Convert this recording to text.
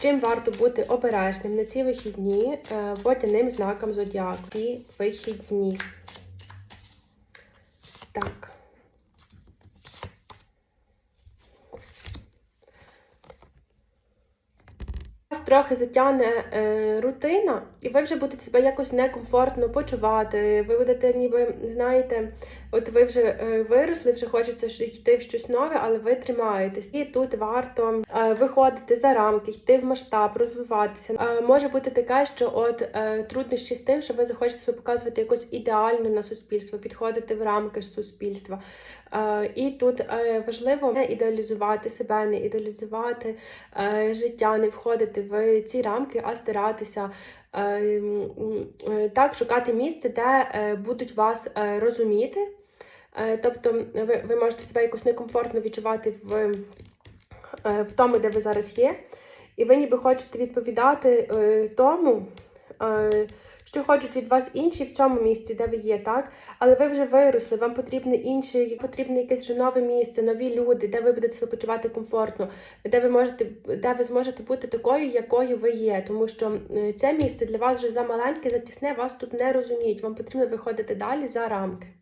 Чим варто бути обережним на ці вихідні е, водяним знаком зодіаку? Ці вихідні. Так. Вас трохи затягне е, рутина, і ви вже будете себе якось некомфортно почувати. Ви будете, ніби, знаєте, от ви вже е, виросли, вже хочеться йти в щось нове, але ви тримаєтесь. І тут варто е, виходити за рамки, йти в масштаб, розвиватися. Е, може бути таке, що от е, труднощі з тим, що ви захочете себе показувати якось ідеально на суспільство, підходити в рамки суспільства. Е, і тут е, важливо не ідеалізувати себе, не ідеалізувати е, життя, не входити в ці рамки, а старатися е, е, так шукати місце, де е, будуть вас розуміти. Тобто ви, ви можете себе якось некомфортно відчувати в, в тому, де ви зараз є, і ви ніби хочете відповідати тому, що хочуть від вас інші в цьому місці, де ви є, так? Але ви вже виросли, вам потрібне інше, потрібне якесь вже нове місце, нові люди, де ви будете себе почувати комфортно, де ви можете, де ви зможете бути такою, якою ви є. Тому що це місце для вас вже замаленьке, затісне, вас тут не розуміють. Вам потрібно виходити далі за рамки.